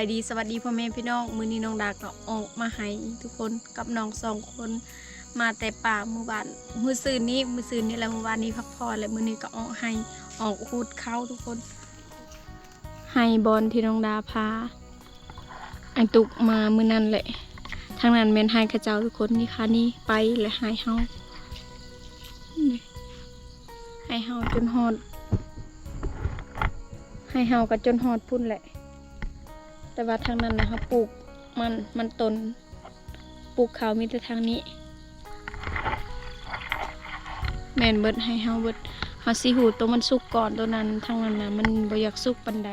บายดีสวัสดีพ่อแม่พี่น้อง มือนี้น้องดาก็ออกมาให้ทุกคนกับน้องสองคนมาแต่ป่ามู่บ้านมือซื่นนี้มือซื่นนี้และเมื่อวานนี้พักผ่อนและมือนี้ก็ออกให้ออกหูดเข้าทุกคน ให้บอลที่น้องดาพาไอตุกมามือนั่นแหละทางนั้นเมนให้ข้าเจ้าทุกคนนี่ค่ะนี่ไปและให้เฮาให้เฮาจนฮอดให้เฮากับจนฮอดพุ่นแหละ แต่ว่าทางนั้นนะคะปลูกมันมันตนปลูกเขามีแต่ทางนี้ แมนเบิดให้เฮาเบิดเฮาสิหูตัวมันสุกก่อนตัวนั้นทางนั้นนะมันบ่อยากสุกปานใด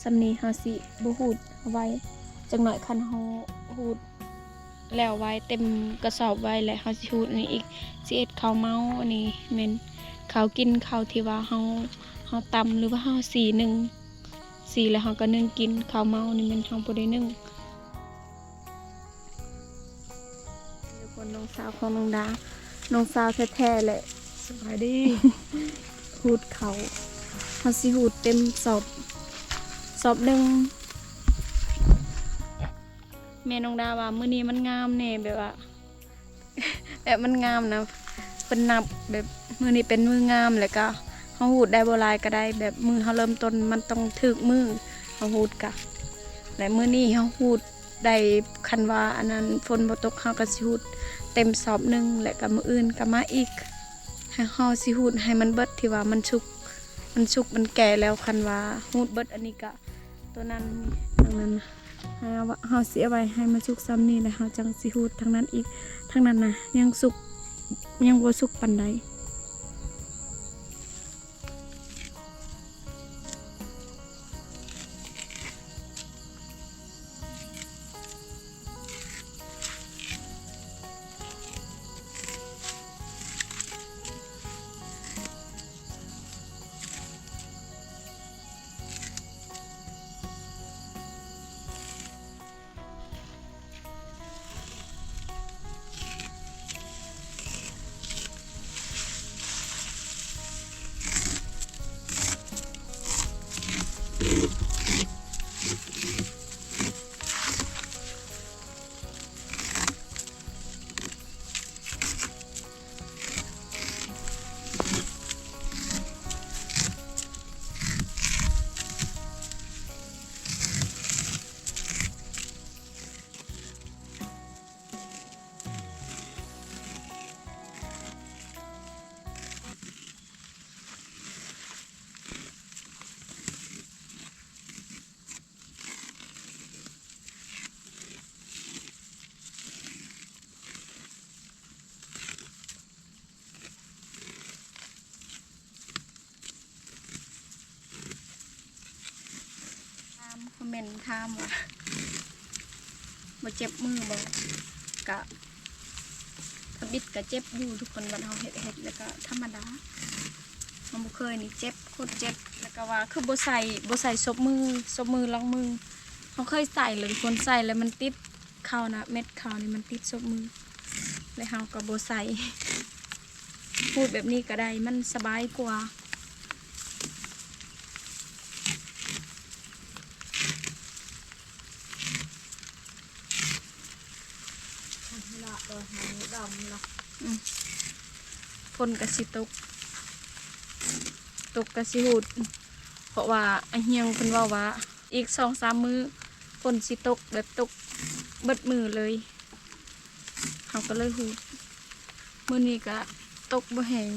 สำนีเฮาสิบ่หูดไว้จักหน่อยคันเฮาหูดแล้วไว้เต็มกระสอบไว้แล้วเฮาสิหูดอันนี้อีกสิเอ็ดข้าวเมาอันนี้แมนข้าวกินข้าวที่ว่าเฮาเฮาตำหรือว่าเฮาสีหนึ่ง สีแล้วเขาก็นึ่งกินข้าวเมานี่มันทำบ่ได้นึ่งทุกคนน้องสาวของน้องดา น้องสาวแท้ๆแหละสบายดีหูดเขาเขาสิหูดเต็มสอบสอบหนึ่งแม่น้องดาว่ามื้อนี้มันงามแน่แบบว่า แบบมันงามนะเป็นนับแบบมื้อนี้เป็นมืองามแล้วก็ เฮาหูดได้โบ่หลายก็ได้ แบบมือเฮาเริ่มต้นมันต้องถึกมือเฮาหูดกะและมื้อนี้เฮาหูดได้คันว่าอันนั้นฝนบ่ตกเฮาก็สิหูดเต็มสอบหนึ่งและก็มื้ออื่นก็มาอีกให้เฮาสิหูดให้มันเบิดที่ว่ามันชุก มันชุกมันแก่แล้วคันว่าหูดเบิดอันนี้ก็ตัวนั้นทางนั้นนะหาว่าเฮาสิเอาไว้ให้มันชุกซ้ำนี่แล้วเฮาจังสิหูดทางนั้นอีกทางนั้นนะยังสุกยังบ่สุกปานใด ถามว่าบ่เจ็บมือบ่กะถ้าบิดก็เจ็บอยู่ทุกคนบัดเฮาเฮ็ดเฮ็ดแล้วก็ธรรมดาเฮาบ่เคยนี่เจ็บโคตรเจ็บแล้วก็ว่าคือบ่ใส่บ่ใส่ซบมือซบมือรองมือเฮาเคยใส่เลยคนใส่แล้วมันติดเข้านะเม็ดเข้านี่มันติดซบมือแล้วเฮาก็บ่ใส่พูดแบบนี้ก็ได้มันสบายกว่า ละตัวหางดำละ ฝ นกะสิตก ตกกะสิหูด เพราะว่าไอเฮียงเพิ่นว่าว่า อีกสองสามมือฝนสิตกแบบตกเบิดมือเลยเขาก็เลยหูดมือนี้ก็ตกบ่แหง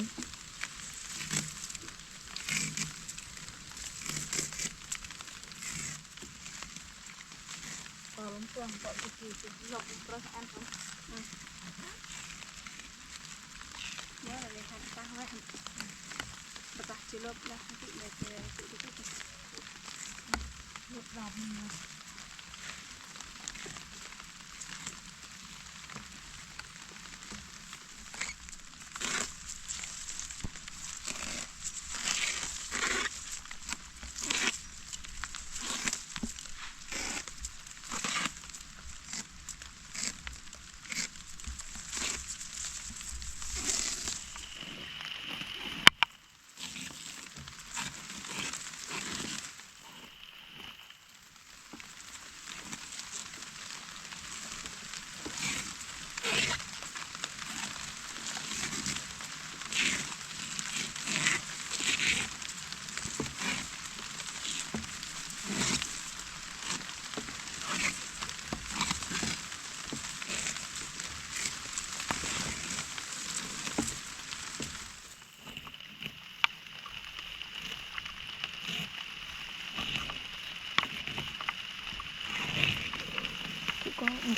ต่อลำตัวต่อตะกี้สิหลบโปรสอันตรง กาศจิลบแล้วที่เลย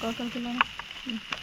ก็กัน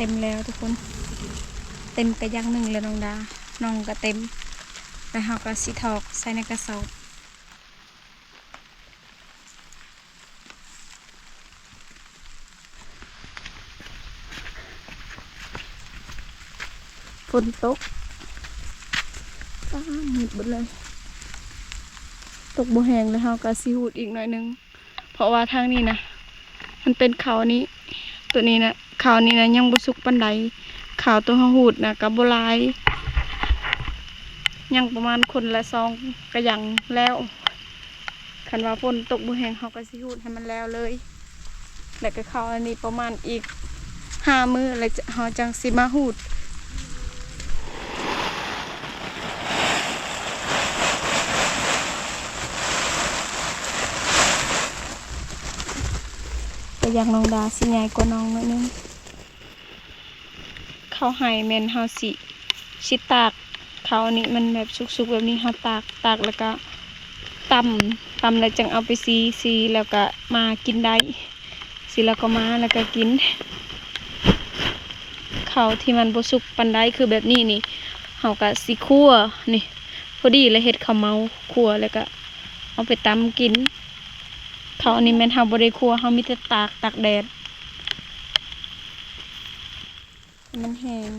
เต็มแล้วทุกคน เต็มกระยังหนึ่งแล้วน้องดา น้องก็เต็ม แล้วเราก็สิถอกใส่ในกระสอบฝนตกฟ้ามืดหมดเลย ตกบ่แหงแล้วเราก็สิหูดอีกหน่อยนึง เพราะว่าทางนี้นะ มันเป็นเขานี้ ตัวนี้นะ ขาวนี้นะยังบ่สุกปันใดขาวตัวหูดนะกับโบ่หลายยังประมาณคนละซองกระยังแล้วคันว่าฝนตกบ่แหงเฮาก็สิหูดให้มันแล้วเลย แล้วก็เขาอันนี้ประมาณอีกห้ามื้อแล้วจะเฮาจังสิมาหูดแต่อยางน้องดาสิใหญ่กว่าน้องนิดนึง เขาใหายแมนเฮาสิชิตากเขาอันี่มันแบบสุกๆแบบนี้เฮาตากตากแล้วก็ตำตำแล้วจังเอาไปซีซีแล้วก็มากินได้ซีแล้วก็มาแล้วก็กินเขาที่มันบ่สุกปันได้คือแบบนี้นี่เฮาก็สิคั่วนี่พอดีเลยเฮ็ดข้าวเมาคั่วแล้วก็เอาไปตำกินเขาอันนี้แม่นเฮาบ่ได้คั่วเฮามีแต่ตากตากแดด มันแห้ง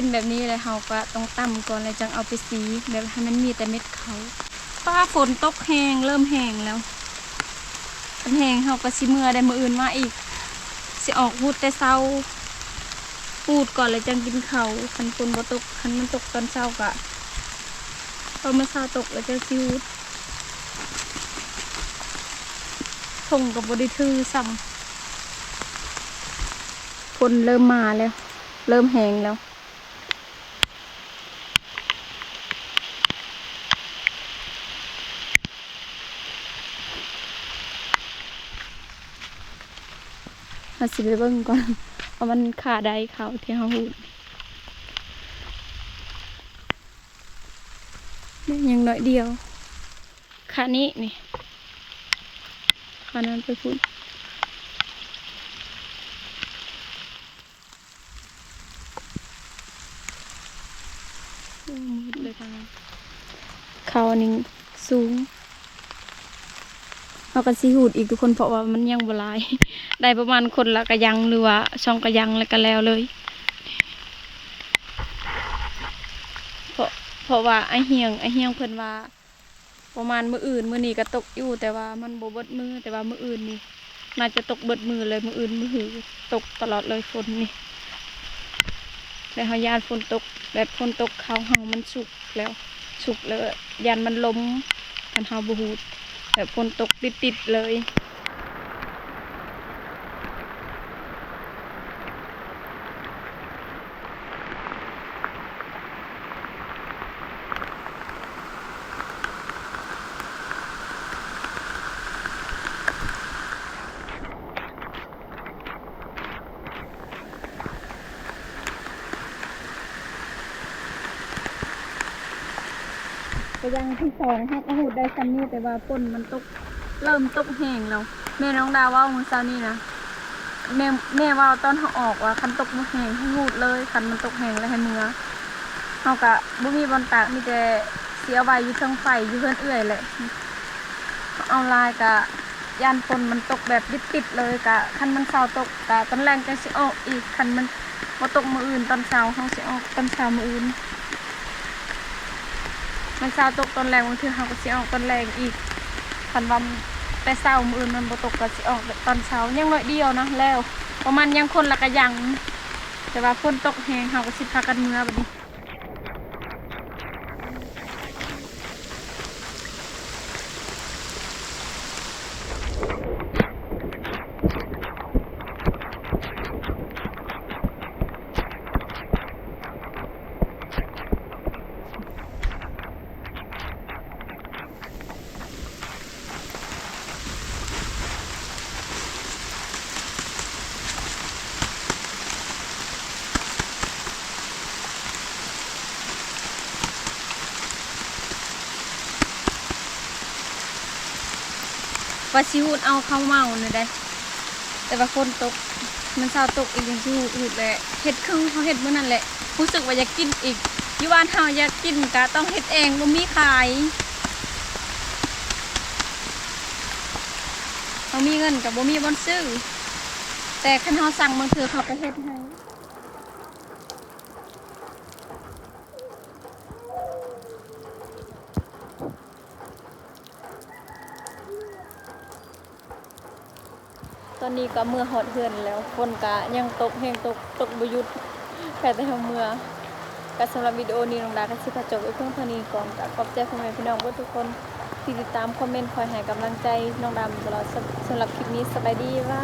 เป็นแบบนี้เลยเฮาก็ต้องตำก่อนแล้วจังเอาไปสีแบบให้มันมีแต่เม็ดเขาฟ้าฝนตกแห้งเริ่มแห้งแล้วมันแห้งเฮาก็สิเมื่อได้มืออื่นมาอีกสิออกพูดแต่เช้าพูดก่อนแล้วจังกินเขาคันฝนบ่ตกคันมันตกตอนเช้าก็พอมาเช้าตกแล้วจะซิวดทงกับบไดิทือซ้ำฝนเริ่มมาแล้ว เริ่มแห้งแล้ว มาสิไปเบิ่งก่อนว่ามันขาได้เขาที่เฮาหูดนี่ยังน้อยเดียวขานี้นี่ขานั้นไปพูดโอ้มืดเลยทางนั้นเขาอันนี้สูง เราก็ซีหูดอีกทุกคนเพราะว่ามันยังบลาย ได้ประมาณคนละกระยังหรือว่าช่องกระยังแล้วก็แล้วเลยเพราะเพราะว่าไอเฮียงไอเฮียงเพิ่นว่า ประมาณมืออื่นมือนี้ก็ตกอยู่แต่ว่ามันบ่เบิดมือแต่ว่ามืออื่นนี่น่าจะตกเบิดมือเลยมืออื่นมือหือตกตลอดเลยฝนนี่แล้วเฮายานฝนตกแบบฝนตกเขาเฮามันสุกแล้วสุกแล้วยันมันล้มกันเฮาบ่ฮู้ แบบฝนตกติดๆเลย ก็ยังที่สองฮักหูดได้ซันนี่แต่ว่าฝนมันตกเริ่มตกแห้งแล้วแม่น้องดาวว่ามื้อเช้านี้นะแม่แม่ว่าตอนเขาออกว่าคันตกมันแห้งให้หูดเลยคันมันตกแห้งแล้วให้มือเฮากะบ่มีบอลตากมีแต่เสียไว้อยู่เทิงไฟอยู่เพื่อนเอื้อยแหละเอาลายกะยานฝนมันตกแบบติดๆเลยกะคันมันเช้าตกกะตอนแรงจังสิออกอีกคันมันบ่ตกมืออื่นตอนเช้าเฮาสิออกตอนเช้ามืออื่น มันเช้าตกตอนแรงบางทีเขาก็สิออกตอนแรงอีกคันว่าแต่เช้ามืออื่นมันบ่ตกก็สิออกตอนเช้ายังน้อยเดียวนะแล้วประมาณยังคนละกะยังแต่ว่าฝนตกแหงเขาก็สิพากันเมื่อบัดนี้ ว่าสิหูเอาเข้าวเมาเนี่ยได้ แต่ว่าฝนตก มันเช้าตกอีกอย่างที่หูดหูดแหละเห็ดครึ่งเขาเห็ดเมื้อนั่นแหละ รู้สึกว่าอยากกินอีกอยู่บ้านเฮาอยากกินกะต้องเฮ็ดเองบ่มีขายเฮามีเงินกับบ่มีบ่อนซื้อ แต่คันเฮาสั่งบางเทือเขาก็เฮ็ดให้ ตอนนี้ก็เมื่อหอดเฮือนแล้วฝนกะยังตกแห้งตกตกบยุดแค่แต่เฮาเมื่อก็สำหรับวิดีโอนี้น้องดาก็สิขอจบไว้เพียงเท่านี้ก่อนกับขอบใจพ่อแม่พี่น้องทุกคนที่ติดตามคอมเมนต์คอยให้กำลังใจน้องดำตลอดสำหรับคลิปนี้สบายดีว่า